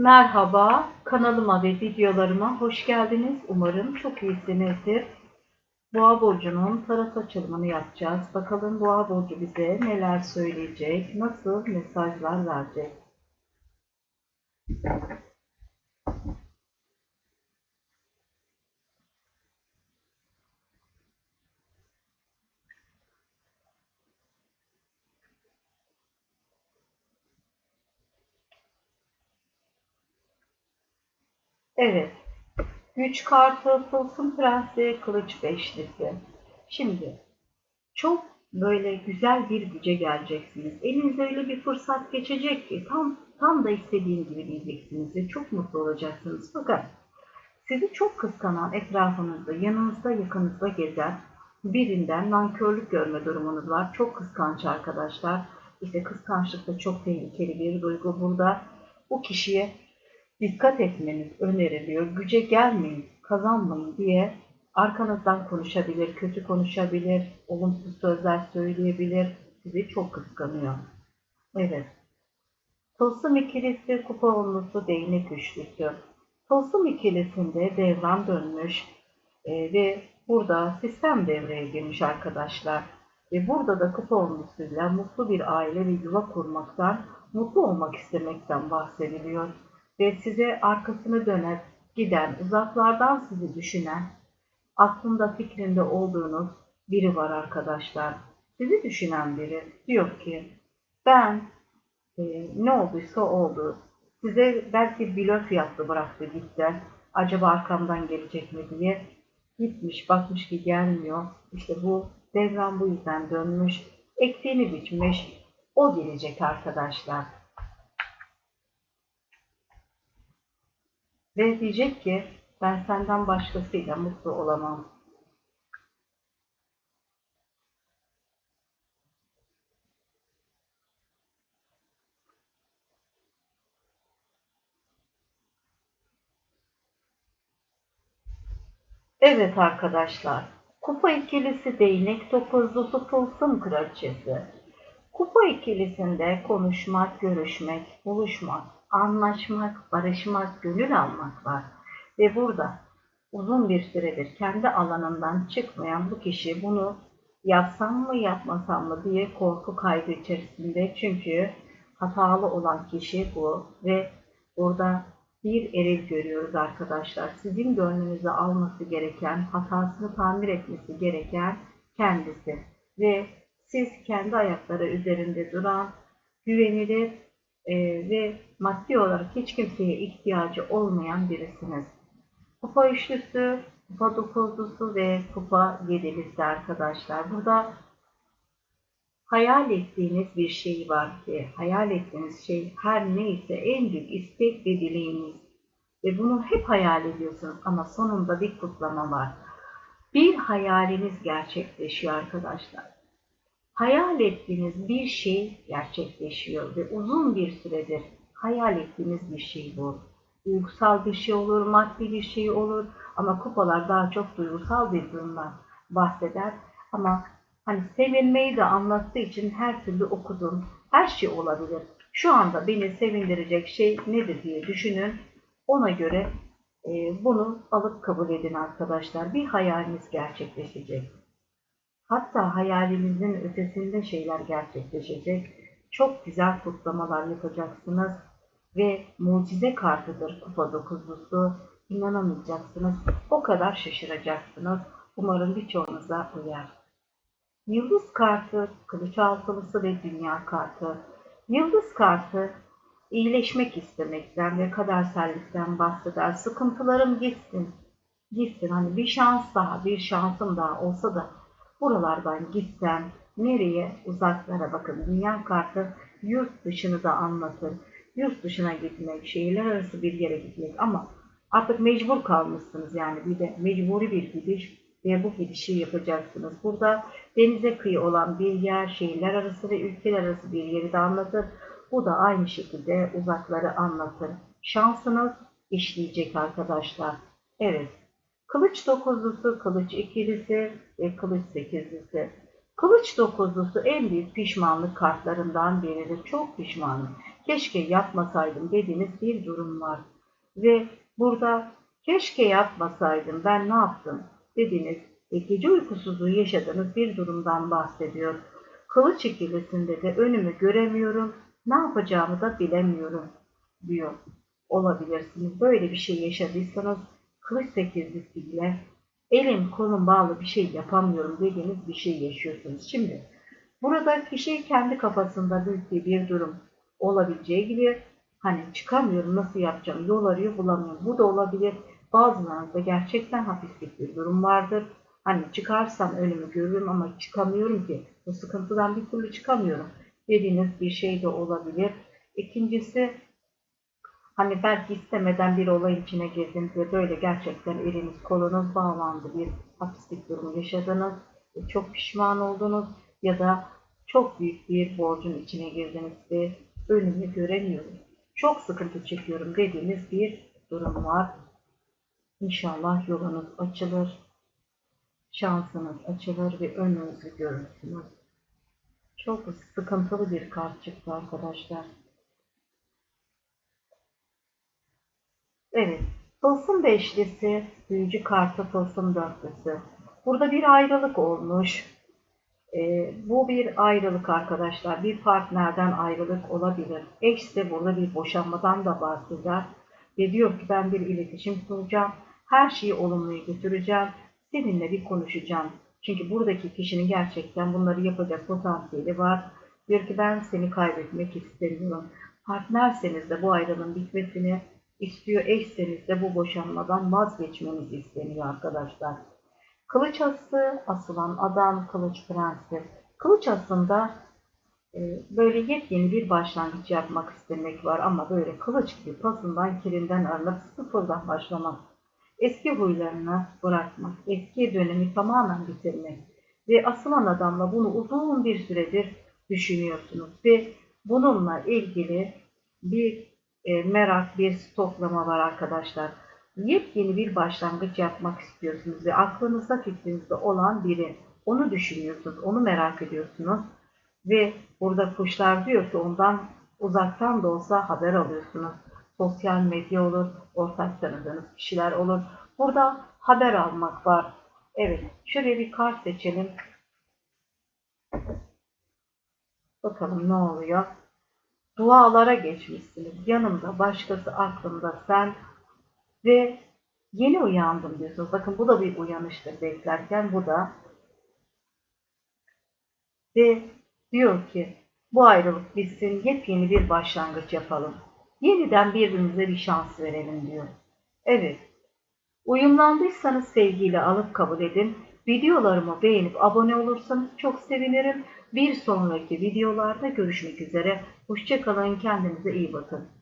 Merhaba, kanalıma ve videolarıma hoş geldiniz. Umarım çok iyisinizdir. Boğa burcunun tarot açılımını yapacağız. Bakalım Boğa burcu bize neler söyleyecek, nasıl mesajlar verecek. Evet, güç kartı, tılsım prensi, kılıç beşlisi. Şimdi çok böyle güzel bir güce geleceksiniz. Elinize öyle bir fırsat geçecek ki tam tam da istediğim gibi diyeceksiniz ve çok mutlu olacaksınız. Fakat sizi çok kıskanan etrafınızda, yanınızda, yakınızda gezen birinden nankörlük görme durumunuz var. Çok kıskanç arkadaşlar. İşte kıskançlık da çok tehlikeli bir duygu. Burada bu kişiye dikkat etmeniz öneriliyor. Güce gelmeyin, kazanmayın diye arkanızdan konuşabilir, kötü konuşabilir, olumsuz sözler söyleyebilir. Sizi çok kıskanıyor. Evet. Tılsım ikilisi, kupa onlusu, değnek üçlüsü. Tılsım ikilisinde devran dönmüş e, ve burada sistem devreye girmiş arkadaşlar. Ve burada da kupa onlusuyla mutlu bir aile ve yuva kurmaktan, mutlu olmak istemekten bahsediliyor ve size arkasını dönüp giden, uzaklardan sizi düşünen, aklında fikrinde olduğunuz biri var arkadaşlar. Sizi düşünen biri diyor ki ben e, ne olduysa oldu. Size belki blöf yaptı bıraktı gitti. Acaba arkamdan gelecek mi diye gitmiş bakmış ki gelmiyor. İşte bu devran bu yüzden dönmüş. Ektiğini biçmiş. O gelecek arkadaşlar. Ve diyecek ki ben senden başkasıyla mutlu olamam. Evet arkadaşlar, kupa ikilisi değnek dokuzlusu tılsım kraliçesi. Kupa ikilisinde konuşmak, görüşmek, buluşmak, anlaşmak, barışmak, gönül almak var. Ve burada uzun bir süredir kendi alanından çıkmayan bu kişi bunu yapsam mı yapmasam mı diye korku kaygı içerisinde. Çünkü hatalı olan kişi bu ve burada bir eril görüyoruz arkadaşlar. Sizin gönlünüzü alması gereken, hatasını tamir etmesi gereken kendisi. Ve siz kendi ayakları üzerinde duran, güvenilir e, ve maddi olarak hiç kimseye ihtiyacı olmayan birisiniz. Kupa üçlüsü, kupa dokuzlusu ve kupa yedilisi arkadaşlar. Burada hayal ettiğiniz bir şey var ki, hayal ettiğiniz şey her neyse en büyük istek ve dileğiniz. Ve bunu hep hayal ediyorsunuz ama sonunda bir kutlama var. Bir hayaliniz gerçekleşiyor arkadaşlar. Hayal ettiğiniz bir şey gerçekleşiyor ve uzun bir süredir hayal ettiğiniz bir şey bu. Duygusal bir şey olur, maddi bir şey olur ama kupalar daha çok duygusal bir durumdan bahseder. Ama hani sevinmeyi de anlattığı için her türlü okudum. Her şey olabilir. Şu anda beni sevindirecek şey nedir diye düşünün. Ona göre e, bunu alıp kabul edin arkadaşlar. Bir hayaliniz gerçekleşecek. Hatta hayalinizin ötesinde şeyler gerçekleşecek. Çok güzel kutlamalar yapacaksınız ve mucize kartıdır kupa dokuzlusu. İnanamayacaksınız. O kadar şaşıracaksınız. Umarım birçoğunuza uyar. Yıldız kartı, kılıç altılısı ve dünya kartı. Yıldız kartı iyileşmek istemekten ve kadersellikten bahseder. Sıkıntılarım gitsin, gitsin. Hani bir şans daha, bir şansım daha olsa da buralardan gitsem, nereye? Uzaklara bakın. Dünya kartı yurt dışını da anlatır. Yurt dışına gitmek, şehirler arası bir yere gitmek ama artık mecbur kalmışsınız yani bir de mecburi bir gidiş ve bu gidişi yapacaksınız. Burada denize kıyı olan bir yer, şehirler arası ve ülkeler arası bir yeri de anlatır. Bu da aynı şekilde uzakları anlatır. Şansınız işleyecek arkadaşlar. Evet. Kılıç dokuzlusu, kılıç ikilisi ve kılıç sekizlisi. Kılıç dokuzlusu en büyük pişmanlık kartlarından biridir. Çok pişmanım. keşke yapmasaydım dediğiniz bir durum var. Ve burada keşke yapmasaydım ben ne yaptım dediğiniz ve gece uykusuzluğu yaşadığınız bir durumdan bahsediyor. Kılıç ikilisinde de önümü göremiyorum, ne yapacağımı da bilemiyorum diyor. Olabilirsiniz. Böyle bir şey yaşadıysanız kılıç sekizlisiyle elim kolum bağlı bir şey yapamıyorum dediğiniz bir şey yaşıyorsunuz. Şimdi burada kişi kendi kafasında büyüttüğü bir durum olabileceği gibi hani çıkamıyorum nasıl yapacağım yol arıyor bulamıyorum. Bu da olabilir. Bazılarınızda gerçekten hafiflik bir durum vardır. Hani çıkarsam önümü görürüm ama çıkamıyorum ki. Bu sıkıntıdan bir türlü çıkamıyorum dediğiniz bir şey de olabilir. İkincisi hani belki istemeden bir olay içine girdiniz ve böyle gerçekten eliniz kolunuz bağlandı bir hapislik durumu yaşadınız ve çok pişman oldunuz ya da çok büyük bir borcun içine girdiniz ve önümü göremiyorum. Çok sıkıntı çekiyorum dediğiniz bir durum var. İnşallah yolunuz açılır, şansınız açılır ve önünüzü görürsünüz. Çok sıkıntılı bir kart çıktı arkadaşlar. Evet, tılsım beşlisi, büyücü kartı tılsım dörtlüsü. Burada bir ayrılık olmuş. Ee, bu bir ayrılık arkadaşlar. Bir partnerden ayrılık olabilir. Eş de burada bir boşanmadan da bahseder. Ve diyor ki ben bir iletişim kuracağım. Her şeyi olumluya götüreceğim. Seninle bir konuşacağım. Çünkü buradaki kişinin gerçekten bunları yapacak potansiyeli var. Diyor ki ben seni kaybetmek istemiyorum. Partnerseniz de bu ayrılığın bitmesini istiyor. Eşseniz de bu boşanmadan vazgeçmenizi isteniyor arkadaşlar. Kılıç ası, asılan adam, kılıç prensi. Kılıç aslında e, böyle yepyeni bir başlangıç yapmak istemek var ama böyle kılıç gibi pasından kirinden arınıp sıfırdan başlamak. Eski huylarını bırakmak, eski dönemi tamamen bitirmek ve asılan adamla bunu uzun bir süredir düşünüyorsunuz ve bununla ilgili bir e, merak, bir stoklama var arkadaşlar. Yepyeni bir başlangıç yapmak istiyorsunuz ve aklınızda fikrinizde olan biri. Onu düşünüyorsunuz, onu merak ediyorsunuz. Ve burada kuşlar diyor ki ondan uzaktan da olsa haber alıyorsunuz. Sosyal medya olur, ortak tanıdığınız kişiler olur. Burada haber almak var. Evet, şuraya bir kart seçelim. Bakalım ne oluyor. Dualara geçmişsiniz. Yanımda başkası aklımda sen ve yeni uyandım diyorsunuz. Bakın bu da bir uyanıştır beklerken. Bu da ve diyor ki bu ayrılık bitsin yepyeni bir başlangıç yapalım. Yeniden birbirimize bir şans verelim diyor. Evet. Uyumlandıysanız sevgiyle alıp kabul edin. Videolarımı beğenip abone olursanız çok sevinirim. Bir sonraki videolarda görüşmek üzere. Hoşçakalın. Kendinize iyi bakın.